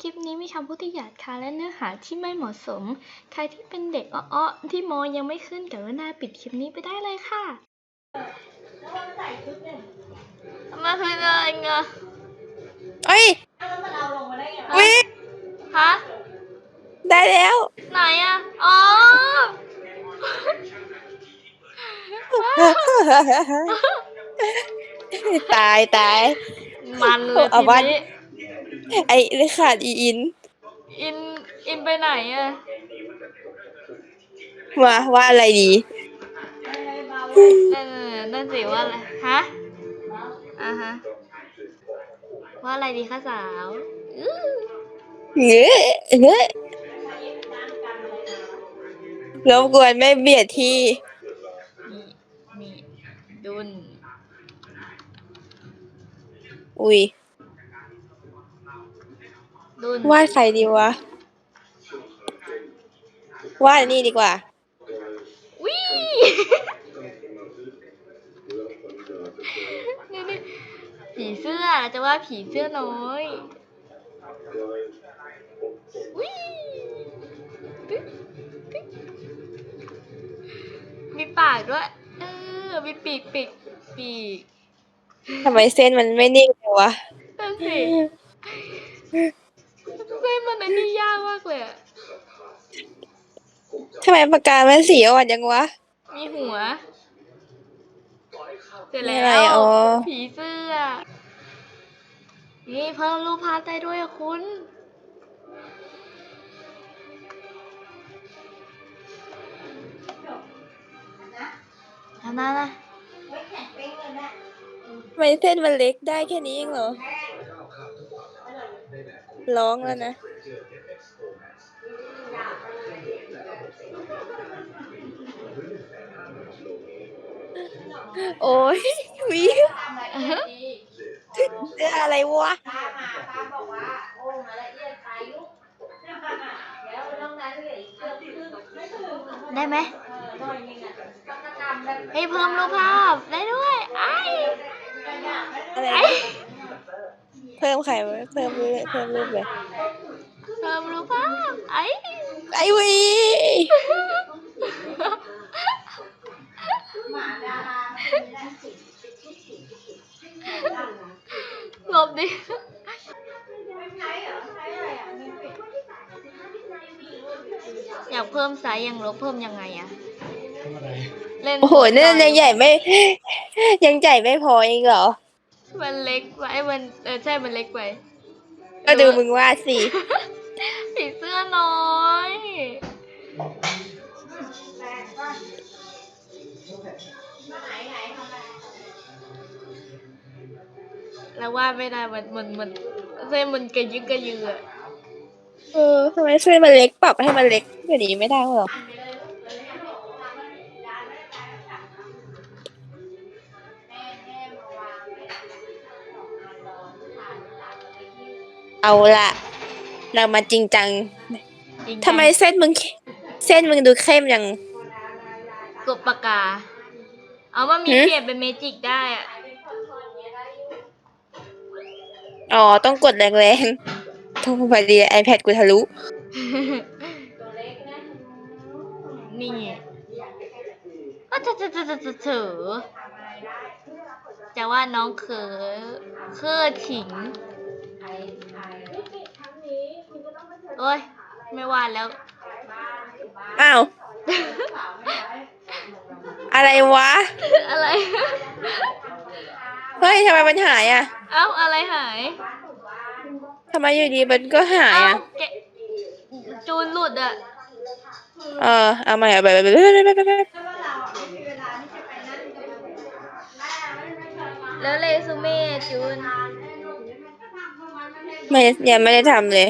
คลิปนี้มีคำพูดที่หยาบคายและเนื้อหาที่ไม่เหมาะสม ใครที่เป็นเด็กอ้อๆที่มอยังไม่ขึ้นกรุณาปิดคลิปนี้ไปได้เลยค่ะมาคืออะไรเงอะเอ้ยวิฮะ ได้แล้ว ไหนอะอ๋อตายตาย มันเลยเอาทีวะนี้ ไอ้เลขาดอีอิน อินอินไปไหนอะว่าว่าอะไรดี นั่นน่ะนั่นสิว่าอะไรฮะอ่าฮะว่าอะไรดีคะสาวอื้อเงื้อเงื้อรบกวนไม่เบียดที่ นี่นี่ดุนอุ้ย ดุนวาดใครดีวะวาดนี่ดีกว่า วินี่นี่ผีเสื้อจะว่าผีเสื้อน้อยวิตึ๊กตึ๊กมีปากด้วย เออ มีปีกปีกปีกทำไมเส้นมันไม่นิ่งเลยวะนั่นสิ เส้นมันอันนี้ยากมากเลยอะทำไมปากกามันสีอ่อนยังวะ มีหัว เสร็จมีแล้อะไรว อ๋อ ผีเสื้อ นี่เพิ่มรูปภาพได้ด้วยอะคุณทำได้นะทำไมเส้นมันเล็กได้แค่นี้เองเหรอ ร้องแล้วนะ โอ้ยวิอะไรวะป้ามาป้าบอกว่าโอ้มาละเอียดไปลูกแล้วนอกนั้นเหลืออีกเกือบครึ่งไม่ถึงได้ไหมเออหน่อยนึงอะต้องกระทำแบบให้เพิ่มรูปภาพได้ด้วยไอ้อะไรไอ้ เพิ่มใครวะเพิ่มรูปเพิ่มรูปเลยเพิ่มรูปภาพไอ้ไอวีหมาดาราหลบดิใช้เหรอใช้อะไรอะมีปิดอยากเพิ่มไซส์ยังลบเพิ่มยังไงอะเล่นโอ้โหนี่นยังใหญ่ไม่ ยังใหญ่ไม่พอเองเหรอ มันเล็กไปมันเออใช่มันเล็กไปก็ดูมึงวาดสิผีเสื้อน้อยแรงป่ะมาไหนไหนทำอะไรแล้ววาดไม่ได้มันมันมันเส้นมันกระยึกกระยืออะเออทำไมเส้นมันเล็กปรับให้มันเล็กกว่านี้ไม่ได้เหรอ เอาละเรามาจริงจังจริงๆทำไมเส้นมึง เส้นมึงดูเข้มยังกดปากกา เอาว่ามีหือเปลี่ยนเป็นเมจิกได้อะอ๋อ ต้องกดแรงๆโทรพอดี iPad กูทะลุตัวเล็กนะนี่ก็จะจะจะจะจะเถอจะว่าน้องเขอเคอขิง โอ้ย ไม่ว่าแล้วบ้านบ้านอ้าวสาวไม่ได้อะไรวะ อะไร เฮ้ยทำไมมันหายอะเอ้าอะไรหาย ทำไมอยู่ดีมันก็หายเอ้าอะ แกะจูนหลุดอะ เออ เอาใหม่เอาไปไปไปไปไปไปไปถ้าว่าเราอะไม่มีเวลาที่จะไปนั่งกับมันแม่ไม่ไม่เคยมาแล้วเรซูเม่จูน ไม่ยังไม่ได้ทำเลย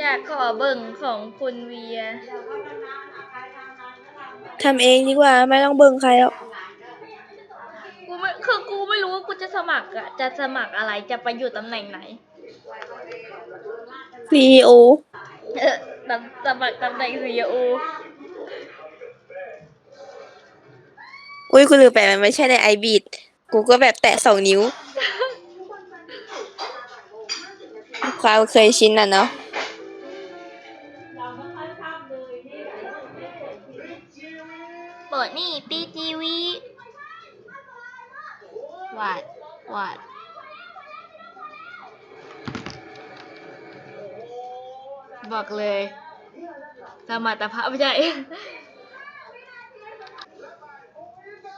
อยากขอเบิ่งของคุณเวียทำเองดีกว่า ไม่ต้องเบิ่งใครแล้วกูไม่คือกูไม่รู้ว่ากูจะสมัครอะจะสมัครอะไรจะไปอยู่ตำแหน่งไหน CEO เออตำสมัครตำแหน่ง CEO อุ้ยกูลืมไปมันไม่ใช่ในไอบีดกูก็แบบแตะสองนิ้วขอความเคยชินอะเนาะ เปิดนี่ตีทีวีวาดวาดบอกเลยสมรรถภาพไม่ใช่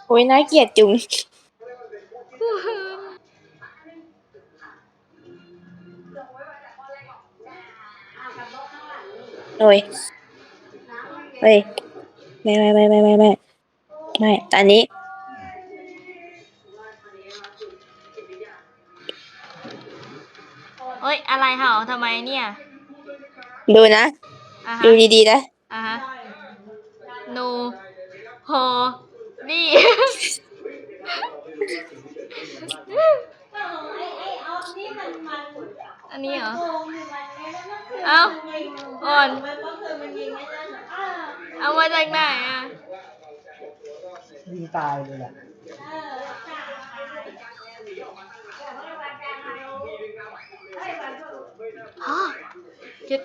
โอ้ยน่าเกลียดจุง โอ้ยเฮ้ย ไม่ไม่ไม่ไม่ไม่ไม่ไม่ตอนนี้ เอ้ย อะไรเหรอทำไมเนี่ยดูนะ อะฮะดูดีๆนะ อะฮะนูโฮนี่เออไอ้ไอ้ออฟนี่มันมัน อันนี้เหรอ โกงอยู่มันไงแล้วมันคือเอ้ามันยิงอ่อน มันก็คือมันยิงไม่ได้หรอกอ้าวเอามาจากไหนอะ ยิงตายเลยแหละเออจ้าแต่ว่าวันจันทร์เราเอ้ยวันศุกร์ฮะเจ๊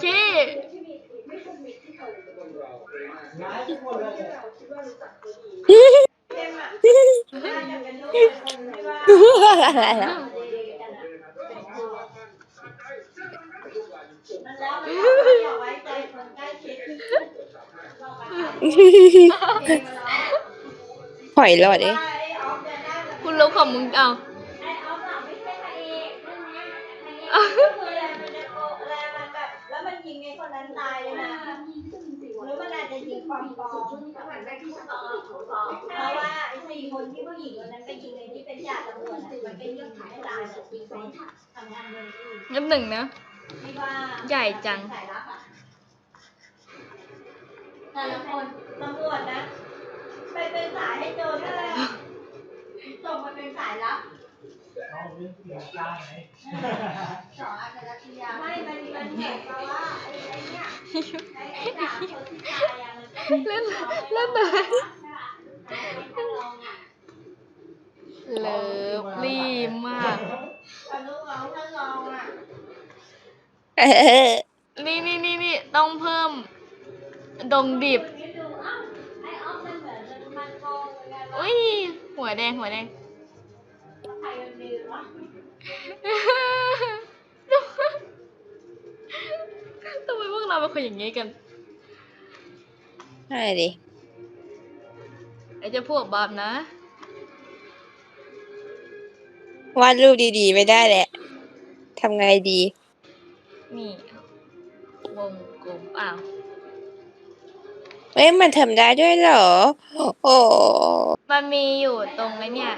เจ๊ย้ายทุกคนเลยเข้มอะน่าจะเป็นลูกคนที่ว่า อะไรนะ มันแล้วมันก็อย่าไว้ใจคนใกล้ชิดบอกว่า หอยหลอดเองไอ้ออฟจะได้แบบคุณรู้ของมึงเอาไอ้ออฟอะไม่ใช่พระเอกเรื่องเนี้ยพระเอกก็คืออะไรมันจะโกอะไรมันแบบแล้วมันยิงไอ้คนนั้นตายเลยนะหรือมันอาจจะยิงความปลอมเพราะว่าไอ้สี่คนที่ผู้หญิงคนนั้นไปยิงไอ้ที่เป็นจ่าตำรวจอะมันเป็นเรื่องขายตายจริงๆทำงานเงินอื่นน้ำหนึ่งนะที่ว่าใหญ่จังสายลับอะ แต่ละคนตำรวจนะ ไปเป็นสายให้โจรอะไรอะส่งมาเป็นสายลับเอาเรื่องเสียจ้างไหมสองอัจฉริยะไม่มันมันเหมือนกับว่าไอ้ไอ้เนี่ยไอ้ไอ้ดาบคนที่ตายอะมันก็เป็นเล่นเล่นอะไรเลิฟลี่มากกับลูกน้องท่านรองอะเออนี่นี่นี่นี่ต้องเพิ่ม ดงดิบคิดดูเอ้าไอ้ออฟมันเหมือนมันโกงเหมือนกันวะอุ้ย หัวแดง หัวแดงใครมันดีวะทำไมพวกเราเป็นคนอย่างนี้กันใช่ดิไอ้เจะพวกบาปนะ วาดรูปดีๆ ไม่ได้แหละทำไงดี นี่ วงกลมอ้าว เอ้ยมันทำได้ด้วยเหรอ โอ้มันมีอยู่ตรงไอ้เนี่ย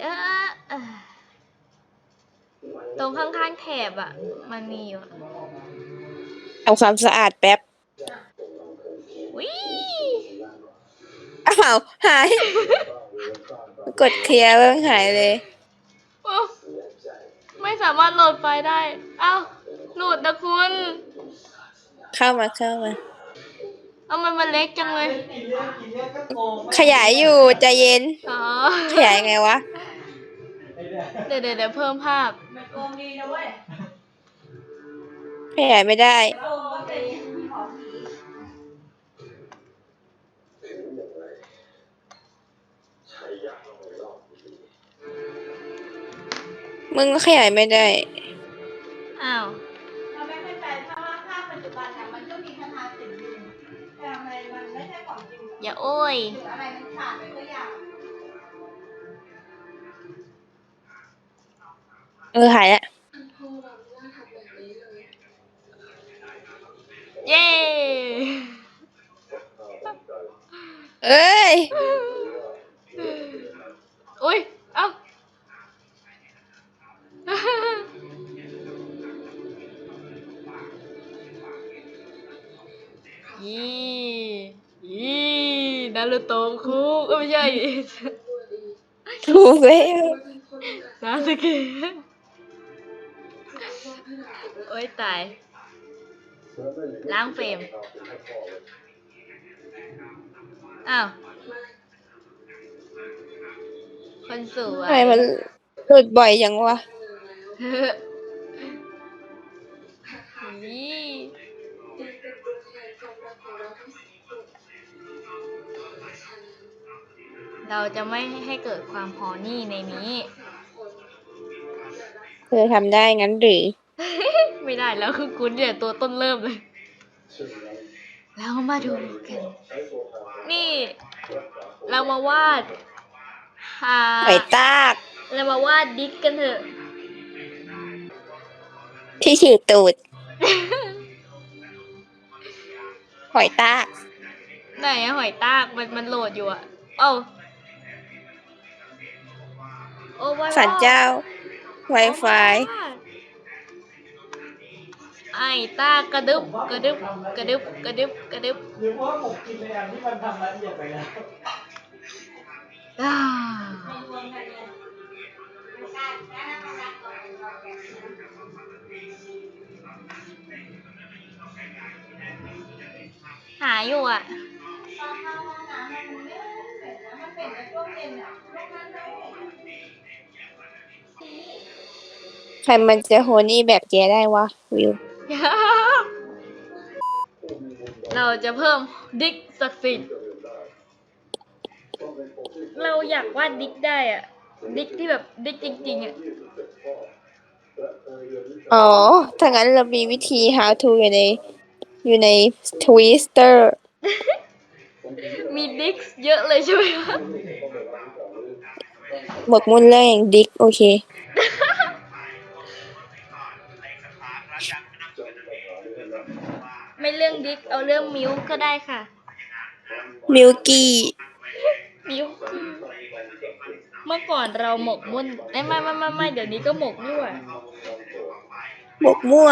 เอ๊ะเอ่อตรงข้างๆแถบอะ มันมีอยู่ทำความสะอาดแป๊บ วิอ้าว หาย กดเคลียร์แล้วหายเลยโอ้ ไม่สามารถโหลดไฟล์ได้ เอ้าหลุดนะคุณ เข้ามาเข้ามา เอามันมาเล็กจังเลยกินเลือดกินเลือดก็โกงขยายอยู่ใจเย็น อ๋อ ขยายไงวะไอ้เนี่ยเดี๋ยวเดี๋ยวเดี๋ยวเพิ่มภาพมันโกงดีนะเว้ยขยายไม่ได้ โกงก็เมึงก็ขยายไม่ได้ อ้าวเราไม่เข้าใจเพราะว่าภาพปัจจุบันอะมันก็มีคาถาสิงอยู่แต่ทำไมมันไม่ใช่ของจริงหรออย่าโอ้ยหรืออะไรมันขาดไปก็อย่างเออหายละเย้ เอ้ย คุกเอ้ยไม่ใช่ถูกแล้วซาสเกโอ้ยตาย ล้างเฟรม อ้าว คนสวทำไมมันหลุดบ่อยจังวะ เราจะไม่ให้เกิดความฮอนี่ในนี้ เธอทำได้งั้นหรือ ไม่ได้แล้วคือคุณเนี่ยตัวต้นเริ่มเลยแล้วมาดูกัน นี่ เรามาวาดอ่าหอยตาก เรามาวาดดิกกันเถอะ ที่ฉีดตูด หอยตาก ไหนอะหอยตากมันมันโหลดอยู่อะเอ้า โอ้ยสันเจ้า Wi-Fi ไอ้ตากกระดึบกระดึบกระดึบกระดึบกระดึบหรือว่าผมกินในอันที่มันทำละเอียดไปแล้วอ่ารวมกันเนี่ยมันการการทำงานก่อนเราแกะหาอยู่อะตอนเข้าห้องน้ำมันไม่เสร็จนะมันเป็นในช่วงเย็นอะช่วงนั้นเลย ใครมันจะโฮนี่แบบแกได้วะ วิว เราจะเพิ่มดิกศักดิ์สิทธิ์เราอยากวาดดิกได้อะดิกที่แบบดิกจริงๆอะอ๋อ ถ้างั้นเรามีวิธี how to อยู่ใน อยู่ใน Twitter มีดิกเยอะเลยใช่ไหมคะ หมกมุ่นเรื่องอย่างดิกโอเค ไม่เรื่องดิกเอาเรื่องมิวก็ได้ค่ะ มิลกี้ มิวเมื่อก่อนเราหมกมุ่นเอ้ยไม่ไม่ไม่ไม่เดี๋ยวนี้ก็หมกด้วยหมกมั่ว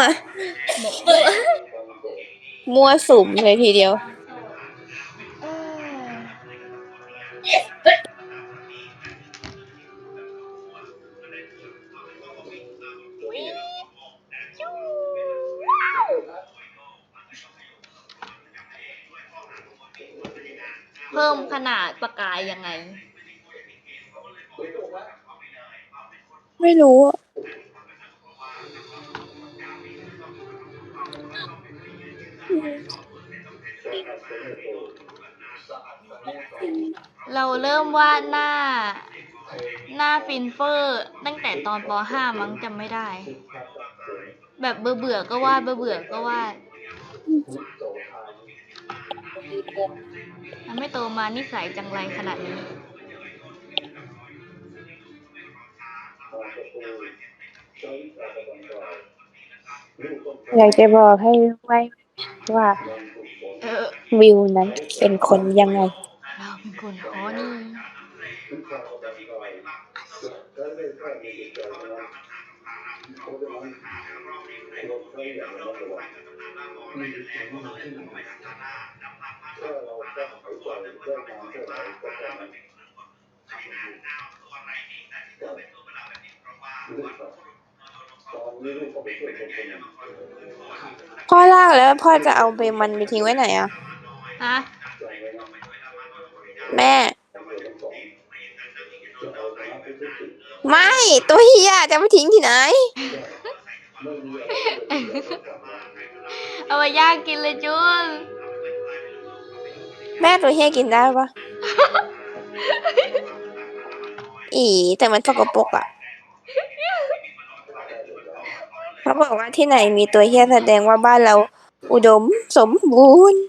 หมกมั่วมั่วสุมเลยทีเดียว เอ้ย พิ่มขนาดประกายยังไง ไม่รู้อะเราเริ่มวาดหน้า หน้าฟินเฟอร์ ตั้งแต่ตอนป .5 มั้งจำไม่ได้ แบบเบื่อเบื่อๆก็วาดเบื่อเบื่อๆก็วาด มันไม่โตมานิสัยจังไรขนาดนี้อยากจะบอกให้ไว้ว่าเออวิวนั้นเป็นคนยังไง เราเป็นคนขอนี่ พ่อลากแล้วพ่อจะเอาไปมันไปทิ้งไว้ไหนอะฮะแม่ไม่ตัวเฮียจะไปทิ้งที่ไหนเอาไปย่างกินเลยจุน แม่ตัวเฮียกินได้ปะอีแต่มันสกปรกอะเขาบอกว่าที่ไหนมีตัวเฮียแสดงว่าบ้านเรา อุดมสมบูรณ์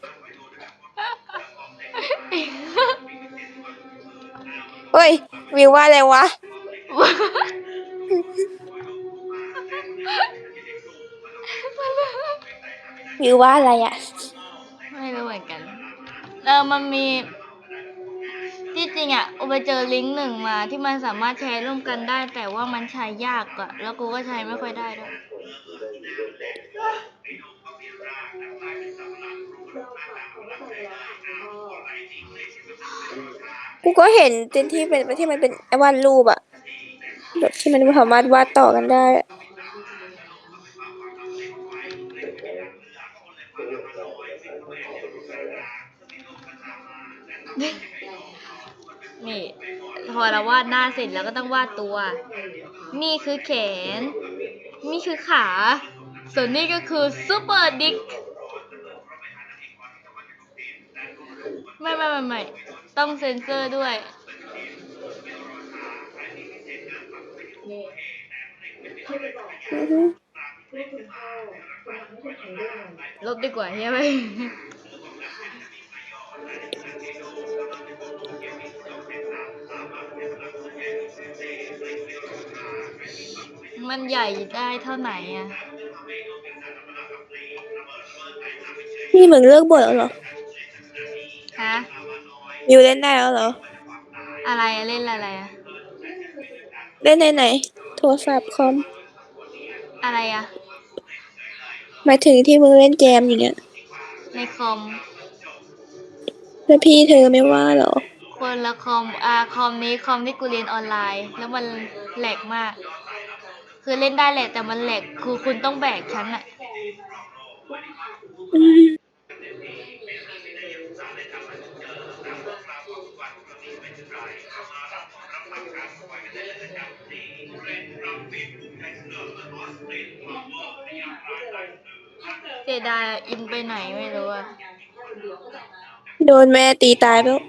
เฮ้ย วิวว่าอะไรวะ วิวว่าอะไรอะ เออมันมี ที่จริงอะอุไปเจอลิงก์หนึ่งมาที่มันสามารถแชร์ร่วมกันได้ แต่ว่ามันใช้ยากอะแล้วกูก็ใช้ไม่ค่อยได้ด้วยกูก็เห็นเป็นที่เป็นที่มันเป็นไอ้วาดรูปอะแบบที่มันสามารถวาดต่อกันได้ นี่พพอเราวาดหน้าเสร็จแล้วก็ต้องวาดตัว นี่คือแขน นี่คือขา ส่วนนี้ก็คือซูเปอร์ดิกไม่ไม่ไม่ไม่ต้องเซ็นเซอร์ด้วยอือฮึลบดีกว่าใช่ไหม มันใหญ่ได้เท่าไหนอะนี่มึงเลิกบ่นแล้วเหรอฮะยูเล่นได้แล้วเหรอ อะไรอะเล่นอะไรอะเล่นในไหน โทรศัพท์คอมอะไรอะหมายถึงที่มึงเล่นเกมอย่างเงี้ยในคอมแล้วพี่เธอไม่ว่าเหรอ คนละคอมอ่าคอมนี้คอมที่กูเรียนออนไลน์ แล้วมันแหลกมาก คือเล่นได้แหละแต่มันแหลกคือคุณต้องแบกฉันอะอืมเสียดายอะอินไปไหนไม่รู้อะ โดนแม่ตีตายไปแล้ว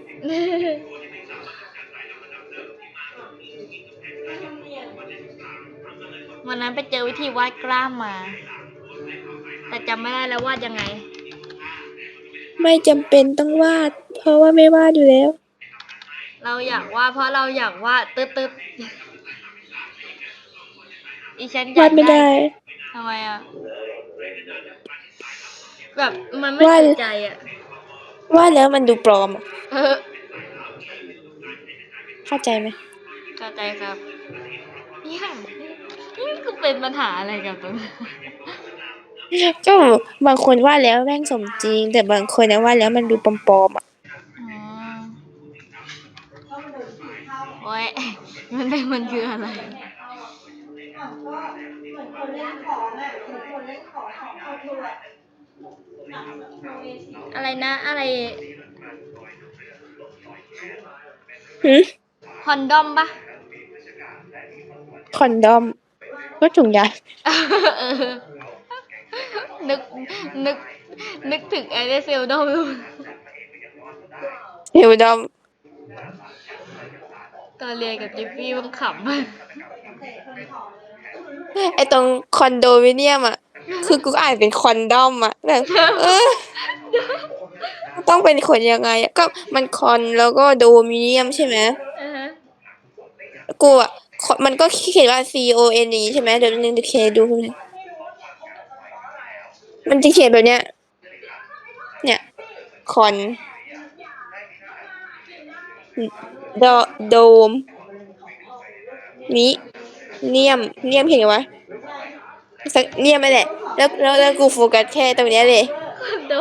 วันนั้นไปเจอวิธีวาดกล้ามมา แต่จำไม่ได้แล้ววาดยังไง ไม่จำเป็นต้องวาด เพราะว่าไม่วาดอยู่แล้ว เราอยากวาดเพราะเราอยากวาดตึ๊ดตึ๊ดอีฉันอยาวากดไม่ได้ ทำไมอะ แบบมันไม่วาด ถูกใจอะ วาดแล้วมันดูปลอมอะเออเข้าใจไหมเข้าใจครับเนี่ยนี่ คือเป็นปัญหาอะไรกับตรงนั้นก็บางคนวาดแล้วแม่งสมจริง แต่บางคนนะวาดแล้วมันดูปลอมๆอะอืมโอ้ยมันได้มันคืออะไรอ้าวก็เหมือนคนเล่นของอะเหมือนคนเล่นของของเอาทัวร์อะไรนะ อะไรหืมคอนดอมปะคอนดอม ก็ถุงยาง นึกนึกนึกถึงแอร์เซลดอมเลยเฮลดอมตอนเรียนกับจิฟฟี่มันขำมากไอตรงคอนโดมิเนียมอะ คือกูอ่านเป็นคอนดอมอะแบบเออต้องเป็นคนยังไงอะก็มันคอนแล้วก็โดมิเนียมใช่ไหมอ่าฮะ กูอะ มันก็เขียนว่า C O N E ใช่ไหมเดี๋ยวนึงเดี๋ยวเคดู มันจะเขียนแบบเนี้ย เนี่ยคอนโดโดมมิเนียมเนียมเห็นไหมวะสักเนียมไม่แหละ แล้วแล้วแล้วกูโฟกัสแค่ตรงเนี้ยเลยคอนโด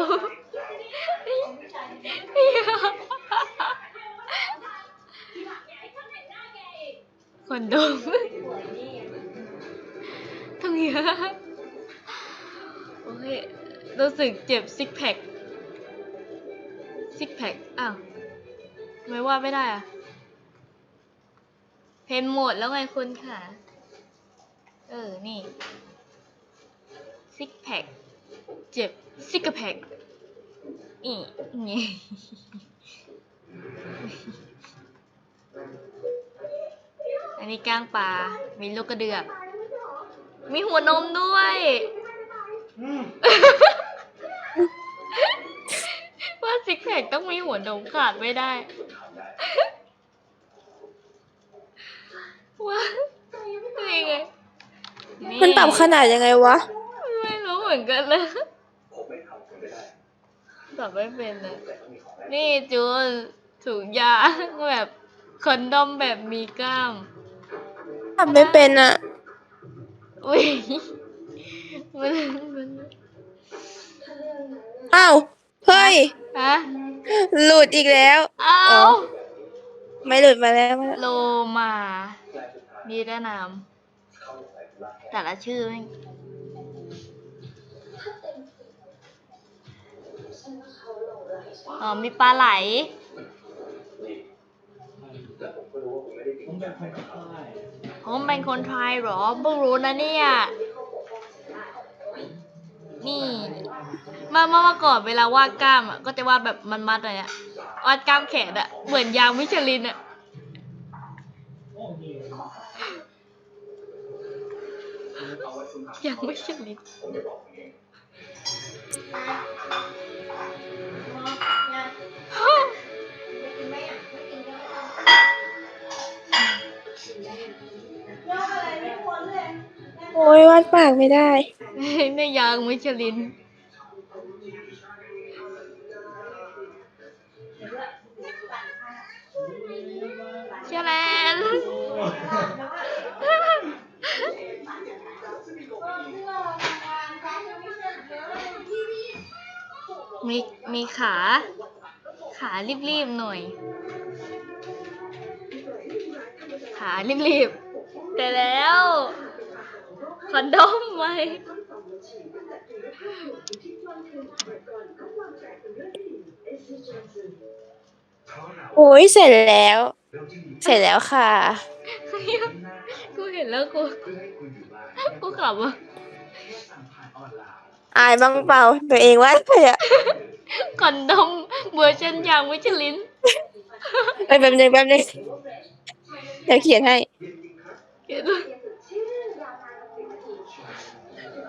อนโดตรงเนี้โอ้ยรู้สึกเจ็บซิกแพคซิกแพคอ้าวไม่ว่าไม่ได้อะเพนหมดแล้วไงคุณค่ะ เออ นี่ ซิกแพคเจ็บซิกแพคอีนี่ นนี้ก้างปลา มีลูกกระเดือก มีหัวนมด้วยอืมว่าซิกแพคต้องมีหัวนมขาดไม่ได้ว่านี่ไงมันปรับขนาดยังไงวะ ไม่รู้เหมือนกันเลยตอบไม่เป็นเลยนี่จูนถุงยางแบบคอนดอมแบบมีกล้าม ทำไม่เป็นอะ อุ้ยมันมันอ้าว เฮ้ย ฮะหลุดอีกแล้วเอ้าอ๋อไม่หลุดมาแล้วมาแล้วโลมาดีแนะนามแต่ละชื่อแม่งอ๋อมีปลาไหลเป็นคนใต้ ผมเป็นคนไทยเหรอเพิ่งรู้นะเนี่ย นี่เมื่อเมื่อก่อนเวลาวาดกล้ามอะก็จะวาดแบบมันมัดๆหน่อยอะวาดกล้ามแขนอะ เหมือนยางมิชลินอะยางมิชลินกิ โอ้ยวาดปากไม่ได้นี่ยางมิชลิน เชลนมีมีขา ขารีบๆหน่อย ขารีบๆแต่แล้ว คอนโดมไหมโอ้ยเสร็จแล้ว เสร็จแล้วค่ะ กูเห็นแล้วกู กูขำอะอายบ้างเปล่าตัวเองวาดไปอะคอนโดมเวอร์ชันยางมิชลินเอ้ยแป๊บนึงแป๊บนึงเดี๋ยวเขียนให้เ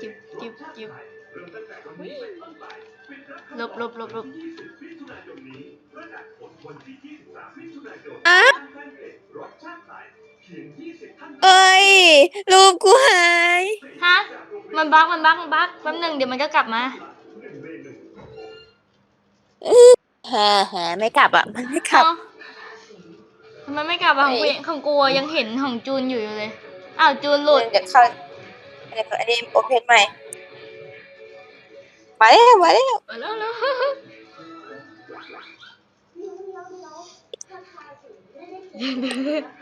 จิบจิบจิบลบลบลบลบอะเอ้ย รูปกูหาย ฮะ มันบักมันบักมันบักแป๊บหนึงเดี๋ยวมันก็กลับมาแฮ่แฮ่ไม่กลับอะ มันไม่กลับ เอ้าทำไมไม่กลับอะของกูเอ้ยของกูอะยังเห็นของจูนอยู่อยู่เลย อ้าวจูนหลุด เดี๋ยวเข้า เดี๋ยวอันนี้โอเพนใหม่ มาแล้วมาแล้วมาแล้วแล้ว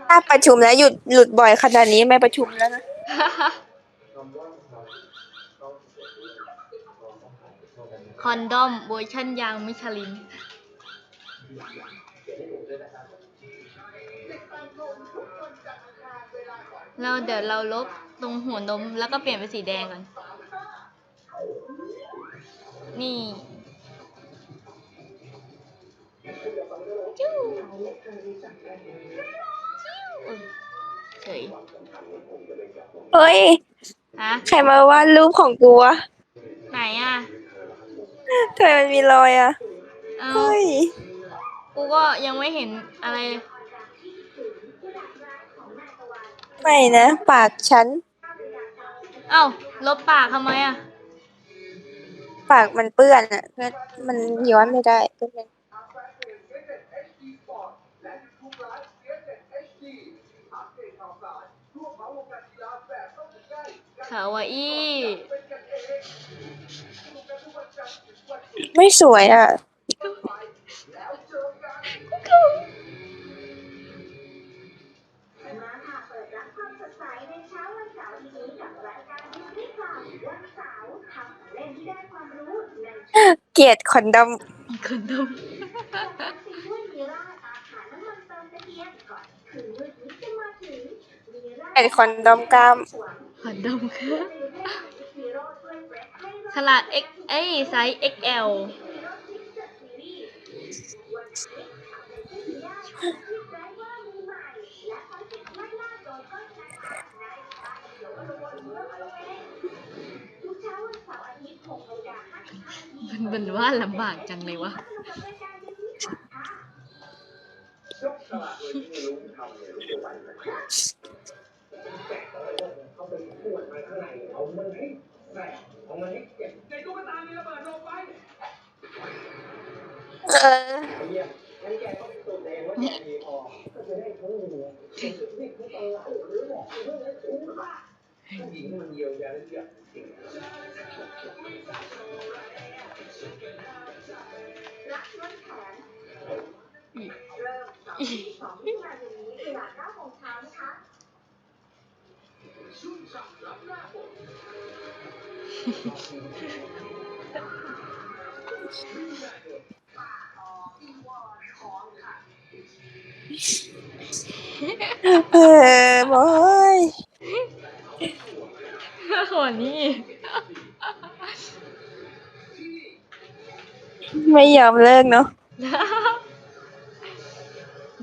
ถ้าประชุมแล้วหยุดหลุดบ่อยขนาดนี้ไม่ประชุมแล้วนะคอนดอมเวอร์ชันยางมิชลิน เราเดี๋ยวเราลบตรงหัวนมแล้วก็เปลี่ยนเป็นสีแดงก่อน นี่จิ้วจิ้วเฉยเฮ้ย ฮะ ใครมาวาดรูปของกูวะไหนอะทำไมมันมีรอยอะ เอาเฮ้ย กูก็ยังไม่เห็นอะไร ไม่นะ ปากฉัน เอ้าลบปากทำไมอะ ปากมันเปื้อนอะมันมันย้อนไม่ได้แป๊บนึงขาวาอี้ไม่สวยอะ เสาร์ทำของเล่นที่ได้ความรู้ในเกลียดคอนดอมคอนโดมซีด้วยมีราดอาหารน้ มันเติมตะเกียงก่อนคืนมืดนี้จะมาถึงมีราดเกลียดคอน ดอมกล้ามคอนโดมค่ะขนาด X เอ้ยไซส์ XL มันมันว่าลำบากจังเลยวะเออเริ่มสเออบอยโหนี่ ไม่ยอมเลิกเนาะ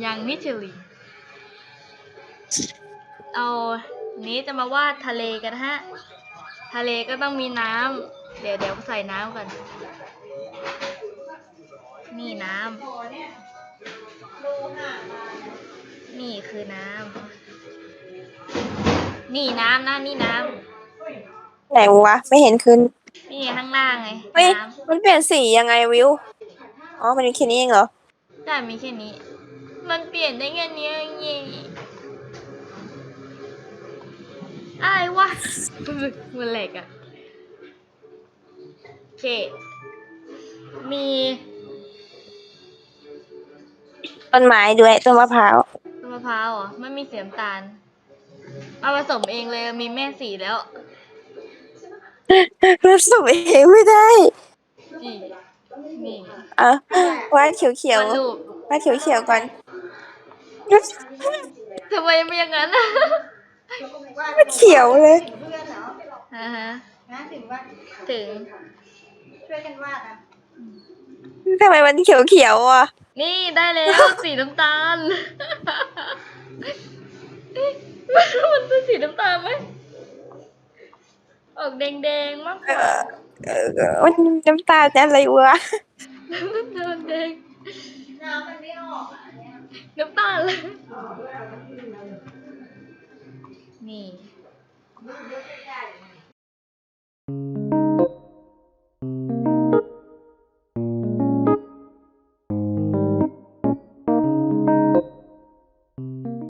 ยังมิชลินเอานี้จะมาวาดทะเลกันฮะ ทะเลก็ต้องมีน้ำ เดี๋ยวเดี๋ยวใส่น้ำก่อนนี่น้ำโอ้เนี่ยดูห่างมาเนี่ยนี่คือน้ำ นี่น้ำนะนี่น้ไหนวะ ไม่เห็นขึ้นำนี่ข้างล่างไงเฮ้ย น้มันเปลี่ยนสียังไงวิว อ๋อ มันมีแค่นี้เองเหรอำได้มีแค่นี้ มันเปลี่ยนได้แค่นี้เองเย่อะไรวะมันเหล็กอะโอเค มีต้นไม้ด้วยต้นมะพร้าวต้นมะพร้าวเหรอะไม่มีเสียมตาลมาผสมเองเลยมีแม่สีแล้วรับสมเองไม่ได้จีนี่อะวาดเขียววาดรูปๆวาดเขียวๆก่อน ทำไมเป็นอย่างนั้นอะว่าวาดเขียวเลยเพื่อนเหรออ่าฮะนะถึงว่าถึง ช่วยกันวาดอะทำไมมันเขียวๆอะ นี่ได้แล้วสีน้ำตาล มันเป็นสีน้ำตาลไหมออกแดงๆมากกเอว่าอเออมันน้ำตาลอะไรวะน้ำตาลแดงน้ำมันไม่ออกอะเนี่ยน้ำตาลเลยนี่